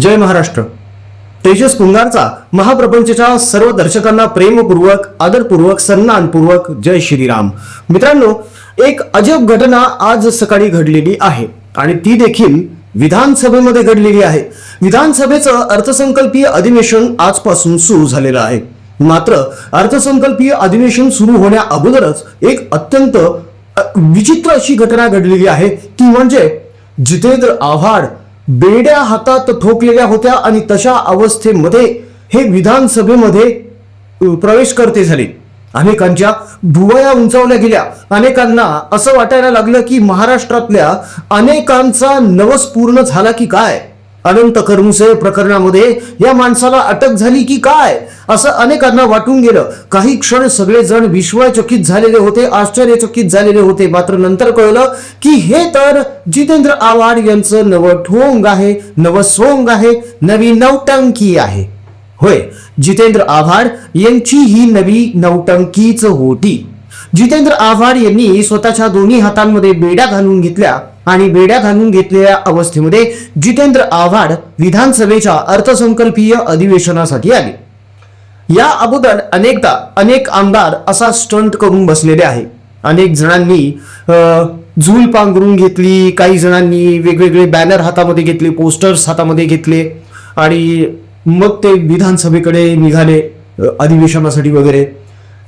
जय महाराष्ट्र. तेजस पुंगारचा महाप्रपंचच्या सर्व दर्शकांना प्रेमपूर्वक आदरपूर्वक सन्मानपूर्वक जय श्रीराम. मित्रांनो एक अजब घटना आज सकाळी घडलेली आहे आणि ती देखील विधानसभेमध्ये घडलेली आहे. विधानसभेचं अर्थसंकल्पीय अधिवेशन आजपासून सुरू झालेलं आहे. मात्र अर्थसंकल्पीय अधिवेशन सुरू होण्या अगोदरच एक अत्यंत विचित्र अशी घटना घडलेली आहे. ती म्हणजे जितेंद्र आव्हाड बेड्या हातात ठोकलेल्या होत्या आणि तशा अवस्थेमध्ये हे विधानसभेमध्ये प्रवेश करते झाले. अनेकांच्या भुवया उंचावल्या गेल्या. अनेकांना असं वाटायला लागलं की महाराष्ट्रातल्या अनेकांचा नवस पूर्ण झाला की काय? अनंत कर्मुसे प्रकरणामध्ये या माणसाला अटक झाली की काय? असं अनेकांना वाटून गेलं. काही क्षण सगळेजण विश्वचकित झालेले होते आश्चर्यचकित झालेले होते. मात्र नंतर कळलं की हे तर जितेंद्र आव्हाड यांचं नवं ठोंग आहे नवं सोंग आहे नवी नवटंकी आहे. होय जितेंद्र आव्हाड यांची ही नवी नवटंकीच होती. जितेंद्र आव्हाड यांनी स्वतःच्या दोन्ही हातांमध्ये बेड्या घालून घेतल्या. आणि बेड्या घालून घेतलेल्या अवस्थेमध्ये जितेंद्र आव्हाड विधानसभेच्या अर्थसंकल्पीय अधिवेशनासाठी आले. या अगोदर अनेकदा अनेक आमदार असा स्टंट करून बसलेले आहे. अनेक जणांनी झूल पांघरून घेतली काही जणांनी वेगवेगळे बॅनर हातामध्ये घेतले पोस्टर्स हातामध्ये घेतले आणि मग ते विधानसभेकडे निघाले अधिवेशनासाठी वगैरे.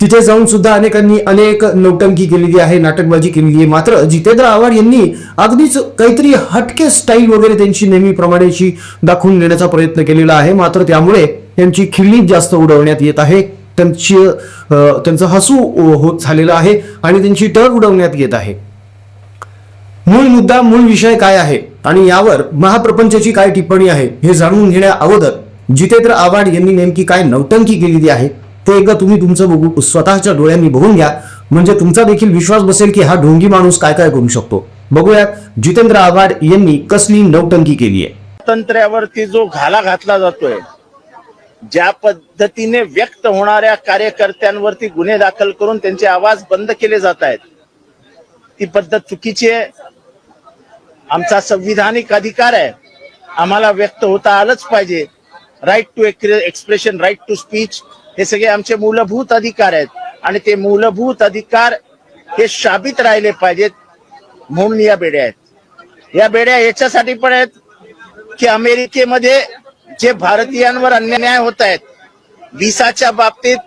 तिथे जाऊन सुद्धा अनेकांनी अनेक नौटंकी केलेली आहे नाटकबाजी केलेली आहे. मात्र जितेंद्र आव्हाड यांनी अगदीच काहीतरी हटके स्टाईल वगैरे त्यांची नेहमीप्रमाणेची दाखवून देण्याचा प्रयत्न केलेला आहे. मात्र त्यामुळे त्यांची खिल्ली जास्त उडवण्यात येत आहे. त्यांची त्यांचं हसू होत झालेलं आहे आणि त्यांची टर उडवण्यात येत आहे. मूळ मुद्दा मूळ विषय काय आहे आणि यावर महाप्रपंचाची काय टिप्पणी आहे हे जाणून घेण्या अगोदर जितेंद्र आव्हाड यांनी नेमकी काय नौटंकी केलेली आहे? ते एकदा तुम्ही तुमचं बघू. स्वतःच्या डोळ्यांनी बघून घ्या. म्हणजे तुमचा देखील विश्वास बसेल की हा ढोंगी माणूस काय काय करू शकतो. बघूयात जितेंद्र आव्हाड यांनी कसली नौटंकी केली आहे? तंत्र्यावरती जो घाला घातला जातोय ज्या पद्धतीने व्यक्त होणाऱ्या कार्यकर्त्यांवरती गुन्हे दाखल करून त्यांचे आवाज बंद केले जात आहेत ती पद्धत चुकीची आहे. आमचा संविधानिक अधिकार आहे. आम्हाला व्यक्त होता आलंच पाहिजे. Right to expression right to speech हे सगळे आमचे मूलभूत अधिकार आहेत. आणि ते मूलभूत अधिकार हे शाबित राहिले पाहिजेत म्हणून या बेड्या आहेत. या बेड्या याच्यासाठी पण आहेत की अमेरिकेमध्ये जे भारतीयांवर अन्याय होत आहेत विसाच्या बाबतीत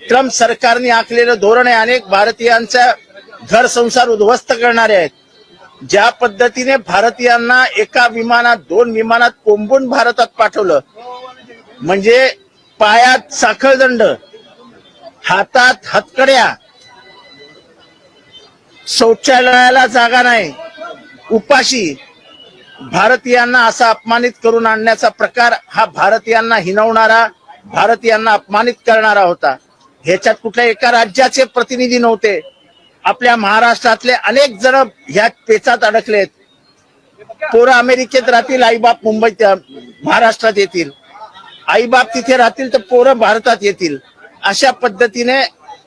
ट्रम्प सरकारने आखलेलं धोरण आहे अनेक भारतीयांचा घर संसार उद्ध्वस्त करणारे आहेत. ज्या पद्धतीने भारतीयांना एका विमानात दोन विमानात कोंबून भारतात पाठवलं म्हणजे पायात साखळदंड हातात हातकड्या शौचालयाला जागा नाही उपाशी भारतीयांना असा अपमानित करून आणण्याचा प्रकार हा भारतीयांना हिनवणारा भारतीयांना अपमानित करणारा होता. ह्याच्यात कुठल्या एका राज्याचे प्रतिनिधी नव्हते. आपल्या महाराष्ट्रातले अनेक जण ह्या पेचात अडकलेत. पोरं अमेरिकेत राहतील आईबाप मुंबईत महाराष्ट्रात येतील. आईबाप तिथे राहतील तर पोरं भारतात येतील. अशा पद्धतीने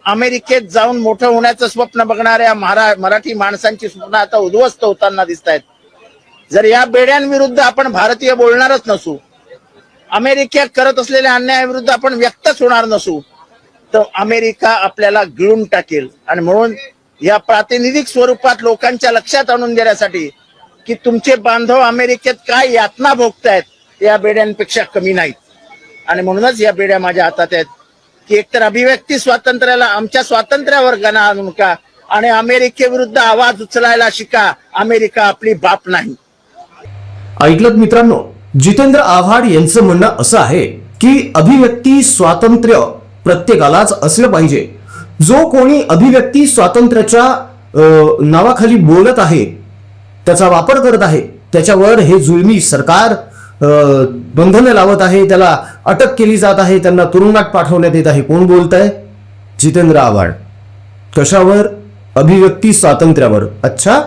अमेरिकेत जाऊन मोठं होण्याचं स्वप्न बघणाऱ्या महारा मराठी माणसांची स्वप्न आता उद्ध्वस्त होताना दिसत आहेत जर या बेड्यांविरुद्ध आपण भारतीय बोलणारच नसू अमेरिकेत करत असलेल्या अन्यायाविरुद्ध आपण व्यक्तच होणार नसू तर अमेरिका आपल्याला गिळून टाकेल. आणि म्हणून या प्रातिनिधिक स्वरूपात लोकांच्या लक्षात आणून देण्यासाठी की तुमचे बांधव अमेरिकेत काय यातना भोगतायत या बेड्यांपेक्षा कमी नाहीत. आणि म्हणूनच या पिढ्या माझ्या हातात आहेत. की एकतर अभिव्यक्ती स्वातंत्र्याला आमच्या स्वातंत्र्यावर गणा आणू का आणि अमेरिकेविरुद्ध आवाज उचलायला शिका. अमेरिका आपली बाप नाही. ऐकलं मित्रांनो जितेंद्र आव्हाड यांचं म्हणणं असं आहे की अभिव्यक्ती स्वातंत्र्य प्रत्येकालाच असलं पाहिजे. जो कोणी अभिव्यक्ती स्वातंत्र्याच्या नावाखाली बोलत आहे त्याचा वापर करत आहे त्याच्यावर हे जुलमी सरकार बंधनं लावत आहे त्याला अटक केली जात आहे त्यांना तुरुंगात पाठवण्यात येत आहे. कोण बोलत आहे जितेंद्र आव्हाड. कशावर? अभिव्यक्ती स्वातंत्र्यावर. अच्छा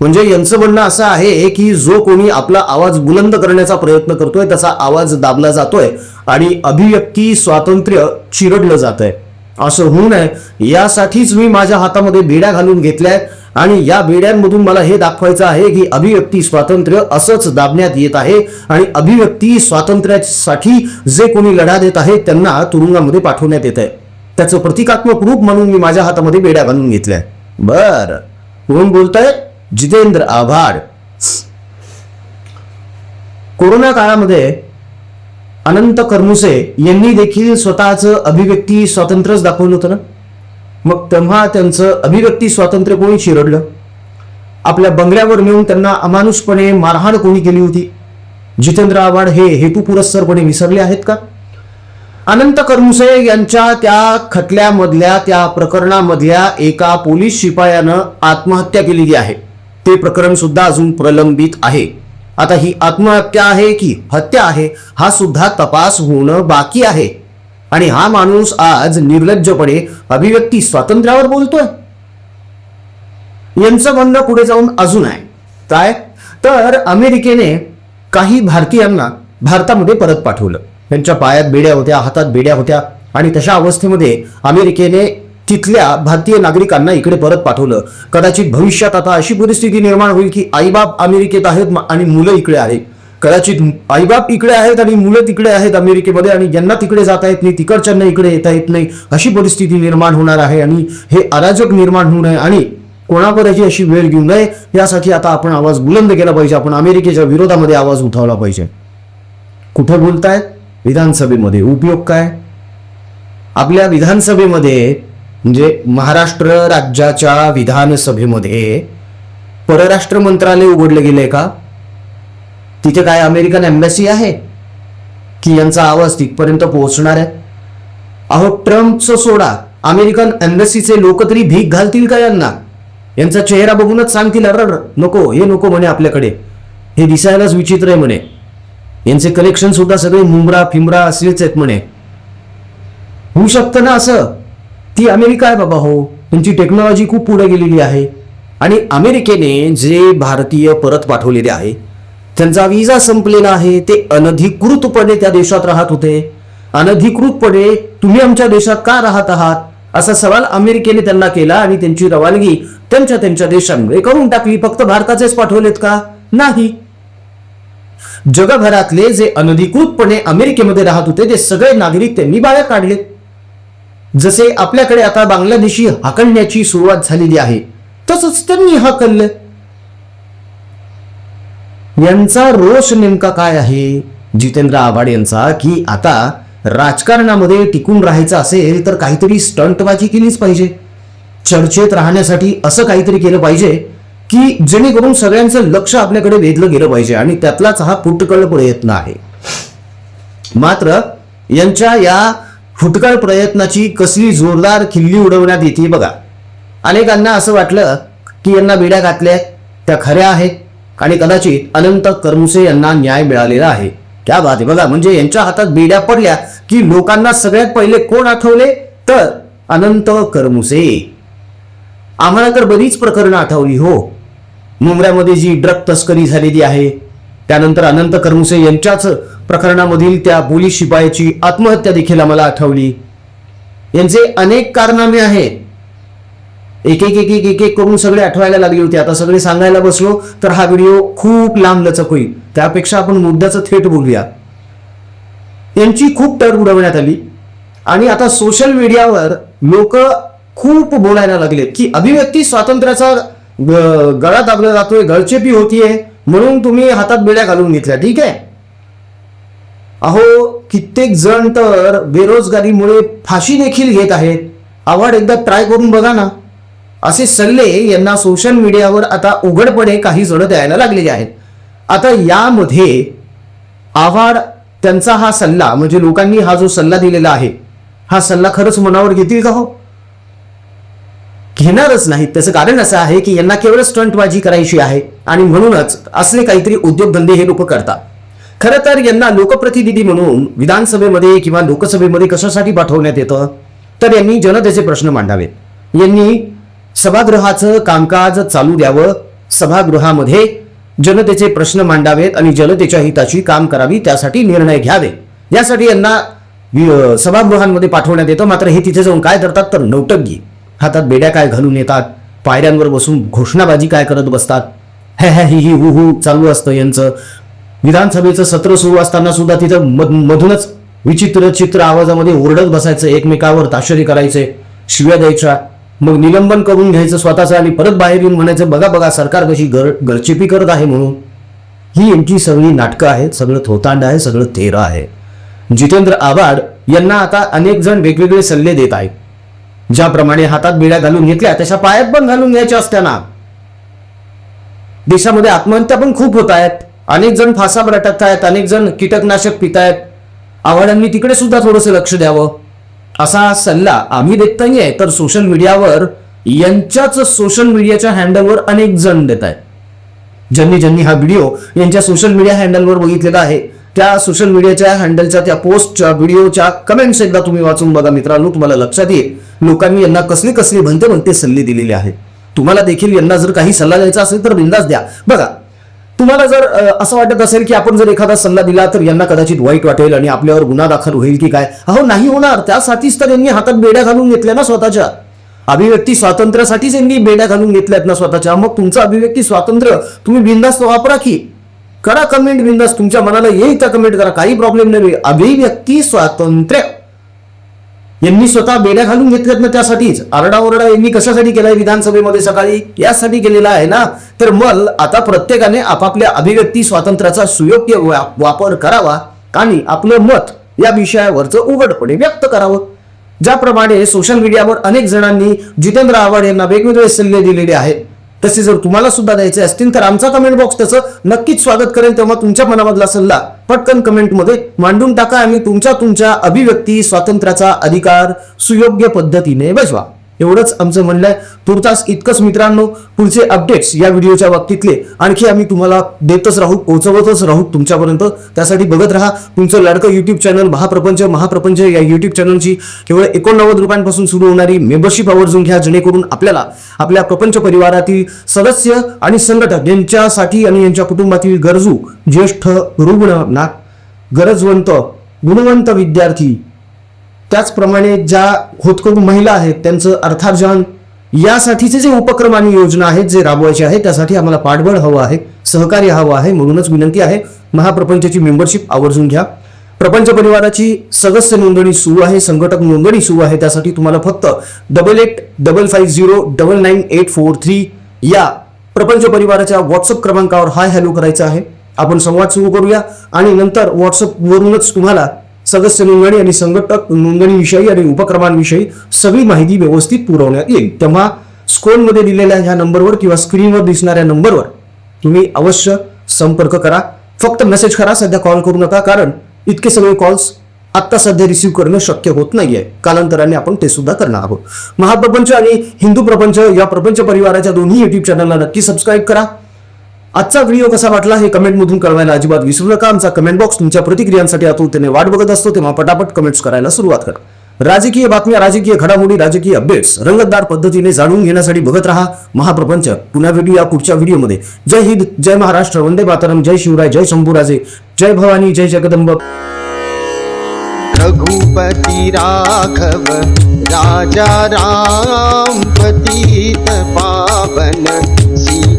म्हणजे यांचं म्हणणं असं आहे की जो कोणी आपला आवाज बुलंद करण्याचा प्रयत्न करतोय त्याचा आवाज दाबला जातोय आणि अभिव्यक्ती स्वातंत्र्य चिरडलं जात आहे असं होऊ नये. यासाठीच मी माझ्या हातामध्ये बेड्या घालून घेतल्यात. आणि या बेड्यांमधून मला हे दाखवायचं आहे की अभिव्यक्ती स्वातंत्र्य असंच दाबण्यात येत आहे आणि अभिव्यक्ती स्वातंत्र्यासाठी जे कोणी लढा देत आहे त्यांना तुरुंगामध्ये पाठवण्यात येत आहे. त्याचं प्रतिकात्मक रूप म्हणून मी माझ्या हातामध्ये बेड्या घालून घेतल्या बर. कोण बोलतय? जितेंद्र आव्हाड. कोरोना काळामध्ये अनंत कर्मुसे यांनी देखील स्वतःचं अभिव्यक्ती स्वातंत्र्यच दाखवलं होतं ना? मग तेव्हा त्यांचं अभिव्यक्ती स्वातंत्र्य कोणी चिरडलं आपल्या बंगल्यावर नेऊन त्यांना अमानुषपणे मारहाण कोणी केली होती? जितेंद्र आव्हाड हे हेतू पुरस्सरपणे विसरले आहेत का? अनंत कर्मुसे यांच्या त्या खटल्यामधल्या त्या प्रकरणामधल्या एका पोलीस शिपायानं आत्महत्या केलेली आहे. ते प्रकरण सुद्धा अजून प्रलंबित आहे. आता ही आत्महत्या आहे की हत्या आहे हा सुद्धा तपास होणं बाकी आहे. आणि हा माणूस आज निर्लज्जपणे अभिव्यक्ती स्वातंत्र्यावर बोलतोय. यांचं म्हणणं पुढे जाऊन अजून आहे. काय? तर अमेरिकेने काही भारतीयांना भारतामध्ये परत पाठवलं. त्यांच्या पायात बेड्या होत्या हातात बेड्या होत्या आणि तशा अवस्थेमध्ये अमेरिकेने तिथल्या भारतीय नागरिकांना इकडे परत पाठवलं. कदाचित भविष्यात आता अशी परिस्थिती निर्माण होईल की आईबाप अमेरिकेत आहेत आणि मुलं इकडे आहेत. कदाचित आईबाप इकडे आहेत आणि मुलं तिकडे आहेत अमेरिकेमध्ये आणि ज्यांना तिकडे जाता येत नाही तिकडच्यांना इकडे येता येत नाही अशी परिस्थिती निर्माण होणार आहे आणि हे अराजक निर्माण होऊ नये आणि कोणावर अशी वेळ घेऊ नये यासाठी आता आपण आवाज बुलंद केला पाहिजे आपण अमेरिकेच्या विरोधामध्ये आवाज उठवला पाहिजे. कुठं बोलतायत? विधानसभेमध्ये. उपयोग काय? आपल्या विधानसभेमध्ये म्हणजे महाराष्ट्र राज्याच्या विधानसभेमध्ये परराष्ट्र मंत्रालय उघडले गेले का? तिथे काय अमेरिकन एम्बॅसी आहे? की यांचा आवाज तिथपर्यंत पोहोचणार आहे? अहो ट्रम्पचं सोडा. अमेरिकन एम्बॅसीचे लोक तरी भीक घालतील का यांना? यांचा चेहरा बघूनच सांगतील अर नको हे नको म्हणे आपल्याकडे. हे दिसायलाच विचित्र आहे म्हणे. यांचे कलेक्शन सुद्धा सगळे मुंबरा फिमरा असेच आहेत म्हणे. होऊ शकतं ना असं? ती अमेरिका आहे बाबा हो. त्यांची टेक्नॉलॉजी खूप पुढे गेलेली आहे. आणि अमेरिकेने जे भारतीय परत पाठवलेले आहे त्यांचा विजा संपलेला आहे ते अनधिकृतपणे त्या देशात राहत होते. अनधिकृतपणे तुम्ही आमच्या देशात का राहत आहात? असा सवाल अमेरिकेने त्यांना केला आणि त्यांची रवानगी त्यांच्या त्यांच्या देशांमुळे करून टाकली. फक्त भारताचेच पाठवलेत का? नाही. जगभरातले जे अनधिकृतपणे अमेरिकेमध्ये राहत होते ते सगळे नागरिक त्यांनी बाहेर काढले जसे आपल्याकडे आता बांगलादेशी हाकलण्याची सुरुवात झालेली आहे तसंच त्यांनी हाकललं. यांचा रोष नेमका काय आहे? जितेंद्र आव्हाड यांचा की आता राजकारणामध्ये टिकून राहायचं असेल तर काहीतरी स्टंटबाजी केलीच पाहिजे. चर्चेत राहण्यासाठी असं काहीतरी केलं पाहिजे की जेणेकरून सगळ्यांचं लक्ष आपल्याकडे वेधलं गेलं पाहिजे आणि त्यातलाच हा फुटकळ प्रयत्न आहे. मात्र यांच्या या फुटकळ प्रयत्नाची कसली जोरदार खिल्ली उडवण्यात येते बघा. अनेकांना असं वाटलं की यांना बेड्या घातल्या त्या खऱ्या आहेत. आणि कदाचित अनंत करमुसे यांना न्याय मिळालेला आहे. त्या बात आहे. बघा म्हणजे यांच्या हातात बेड्या पडल्या की लोकांना सगळ्यात पहिले कोण आठवले? तर अनंत करमुसे. आम्हाला तर बरीच प्रकरणं आठवली हो. मुंबऱ्यामध्ये जी ड्रग तस्करी झालेली आहे त्यानंतर अनंत करमुसे यांच्याच प्रकरणामधील त्या पोलीस शिपायाची आत्महत्या देखील आम्हाला आठवली. यांचे अनेक कारनामे आहेत. एक एक एक एक एक एक करून सगळे आठवायला लागली होती. आता सगळे सांगायला बसलो तर हा व्हिडिओ खूप लांब लचक होईल. त्यापेक्षा आपण मुद्द्याचं थेट बोलूया. यांची खूप टर उडवण्यात आली. आणि आता सोशल मीडियावर लोक खूप बोलायला लागलेत की अभिव्यक्ती स्वातंत्र्याचा ग- गळा दाबला जातोय गळचेपी होतीये म्हणून तुम्ही हातात बेड्या घालून घेतल्या. ठीक आहे? अहो कित्येक जण तर बेरोजगारीमुळे फाशी देखील घेत आहेत. आव्हाड एकदा ट्राय करून बघा ना. असे सल्ले यांना सोशल मीडियावर आता उघडपणे काही जण द्यायला लागलेले आहेत. आता यामध्ये आव्हाड त्यांचा हा सल्ला म्हणजे लोकांनी हा जो सल्ला दिलेला आहे हा सल्ला खरंच मनावर घेतील का हो? घेणारच नाहीत. त्याचं कारण असं आहे की यांना केवळ स्टंटबाजी करायची आहे आणि म्हणूनच असले काहीतरी उद्योगधंदे हे लोक करतात. खरं तर यांना लोकप्रतिनिधी म्हणून विधानसभेमध्ये किंवा लोकसभेमध्ये कशासाठी पाठवण्यात येतं? तर यांनी जनतेचे प्रश्न मांडावेत. यांनी सभागृहाचं कामकाज चालू द्यावं. सभागृहामध्ये जनतेचे प्रश्न मांडावेत आणि जनतेच्या हिताची काम करावी त्यासाठी निर्णय घ्यावे. यासाठी यांना वि- सभागृहांमध्ये पाठवण्यात येतं. मात्र हे तिथे जाऊन काय करतात तर नौटंकी. हातात बेड्या काय घालून येतात? पायऱ्यांवर बसून घोषणाबाजी काय करत बसतात? हे हे ही ही हु हु चालू असतं यांचं. विधानसभेचं सत्र सुरू असताना सुद्धा तिथं मध मधूनच विचित्र चित्र आवाजामध्ये ओरडत बसायचं एकमेकावर ताशरी करायचे शिव्या द्यायच्या. मग निलंबन करून घ्यायचं स्वतःचं आणि परत बाहेर येऊन म्हणायचं बघा बघा सरकार कशी गर गरचेपी करत आहे म्हणून. ही यांची सगळी नाटकं आहेत सगळं थोतांड आहे सगळं तेरं आहे. जितेंद्र आव्हाड यांना आता अनेक जण वेगवेगळे सल्ले देत आहेत. ज्याप्रमाणे हातात बिड्या घालून घेतल्या तशा पायात पण घालून घ्यायच्या असताना देशामध्ये आत्महत्या पण खूप होत आहेत. अनेक जण फासावर अटकत आहेत अनेक जण कीटकनाशक पितायत. आव्हाडांनी तिकडे सुद्धा थोडंसं लक्ष द्यावं. असा सल्ला आम्ही देत नाहीये तर सोशल मीडियावर यांच्याच सोशल मीडियाच्या हँडलवर अनेक जण देत आहेत. ज्यांनी ज्यांनी हा व्हिडिओ यांच्या सोशल मीडिया हँडलवर बघितलेला आहे त्या सोशल मीडियाच्या हँडलच्या त्या पोस्टच्या व्हिडिओच्या कमेंट्स एकदा तुम्ही वाचून बघा मित्रांनो तुम्हाला लक्षात येईल लोकांनी यांना कसली कसली भंते भंते सल्ले दिलेले आहेत. तुम्हाला देखील यांना जर काही सल्ला द्यायचा असेल तर बिंदास द्या. बघा तुम्हाला जर असं वाटत असेल की आपण जर एखादा सल्ला दिला तर यांना कदाचित वाईट वाटेल आणि आपल्यावर गुन्हा दाखल होईल की काय? अहो नाही होणार. त्यासाठीच तर यांनी हातात बेड्या घालून घेतल्या ना स्वतःच्या. अभिव्यक्ती स्वातंत्र्यासाठीच यांनी बेड्या घालून घेतल्यात ना स्वतःच्या. मग तुमचं अभिव्यक्ती स्वातंत्र्य तुम्ही बिंदास्त वापरा की. करा कमेंट बिंदास तुमच्या मनाला येईल त्या कमेंट करा. काही प्रॉब्लेम नाही. अभिव्यक्ती स्वातंत्र्य. यांनी स्वतः बेड्या घालून घेतल्यात ना त्यासाठीच. आरडाओरडा यांनी कशासाठी केलाय विधानसभेमध्ये सकाळी? यासाठी केलेला आहे ना? तर मग आता प्रत्येकाने आपापल्या अभिव्यक्ती स्वातंत्र्याचा सुयोग्य वापर करावा आणि आपलं मत या विषयावरचं उघडपणे व्यक्त करावं. ज्याप्रमाणे सोशल मीडियावर अनेक जणांनी जितेंद्र आव्हाड यांना वेगवेगळे सल्ले दिलेले आहेत. तसे जर तुम्हाला सुद्धा द्यायचे असतील तर आमचा कमेंट बॉक्स त्याचं नक्कीच स्वागत करेल तेव्हा तुमच्या मनामधला सल्ला. पटकन कमेंटमध्ये मांडून टाका आणि तुमच्या तुमच्या अभिव्यक्ती स्वातंत्र्याचा अधिकार सुयोग्य पद्धतीने बजवा. एवढंच आमचं म्हणणं आहे. तुर्तास इतकंच मित्रांनो पुढचे अपडेट्स या व्हिडिओच्या बाबतीतले. आणखी आम्ही तुम्हाला देतच राहू पोहोचवतच राहू तुमच्यापर्यंत. त्यासाठी बघत राहा तुमचं लाडकं युट्यूब चॅनल महाप्रपंच महाप्रपंच या युट्यूब चॅनलची केवळ एकोणनव्वद रुपयांपासून सुरू होणारी मेंबरशिप आवर्जून घ्या जेणेकरून आपल्याला आपल्या प्रपंच परिवारातील सदस्य आणि संघटक यांच्यासाठी आणि यांच्या कुटुंबातील गरजू ज्येष्ठ रुग्ण ना गरजवंत गुणवंत विद्यार्थी त्याचप्रमाणे ज्या होतकरू महिला आहेत त्यांचं अर्थार्जन यासाठीचे जे उपक्रम आणि योजना आहेत जे राबवायचे आहेत त्यासाठी आम्हाला पाठबळ हवं आहे सहकार्य हवं आहे म्हणूनच विनंती आहे. महाप्रपंचची मेंबरशिप आवर्जून घ्या. प्रपंच परिवाराची सदस्य नोंदणी सुरू आहे संघटक नोंदणी सुरू आहे त्यासाठी तुम्हाला फक्त double eight double five zero double nine eight four three या प्रपंच परिवाराच्या व्हॉट्सअप क्रमांकावर हाय हॅलो करायचा आहे. आपण संवाद सुरू करूया आणि नंतर व्हॉट्सअपवरूनच तुम्हाला सदस्य नोंदणी आणि संघटक नोंदणीविषयी आणि उपक्रमांविषयी सगळी माहिती व्यवस्थित पुरवण्यात येईल. तेव्हा स्क्रोलमध्ये दिलेल्या ह्या नंबरवर किंवा स्क्रीनवर दिसणाऱ्या नंबरवर तुम्ही अवश्य संपर्क करा. फक्त मेसेज करा सध्या कॉल करू नका कारण इतके सगळे कॉल्स आत्ता सध्या रिसीव्ह करणं शक्य होत नाहीये. कालांतराने आपण ते सुद्धा करणार आहोत. महाप्रपंच आणि हिंदू प्रपंच या प्रपंच परिवाराच्या दोन्ही युट्यूब चॅनलला नक्की सबस्क्राईब करा. आजचा व्हिडिओ कसा वाटला हे कमेंटमधून कळवायला अजिबात विसरू नका. आमचा कमेंट बॉक्स तुमच्या प्रतिक्रियांसाठी आतुरतेने वाट बघत असतो तेव्हा पटापट कमेंट्स करायला सुरुवात करा. राजकीय बातम्या राजकीय घडामोडी राजकीय अपडेट्स रंगतदार पद्धतीने जाणून घेण्यासाठी बघत राहा महाप्रपंच. पुन्हा व्हिडिओ या पुढच्या व्हिडिओमध्ये. जय हिंद जय महाराष्ट्र वंदे मातरम जय शिवराय जय शंभूराजे जय भवानी जय जगदंब. रघुपती राघव राजा राम पतित पावन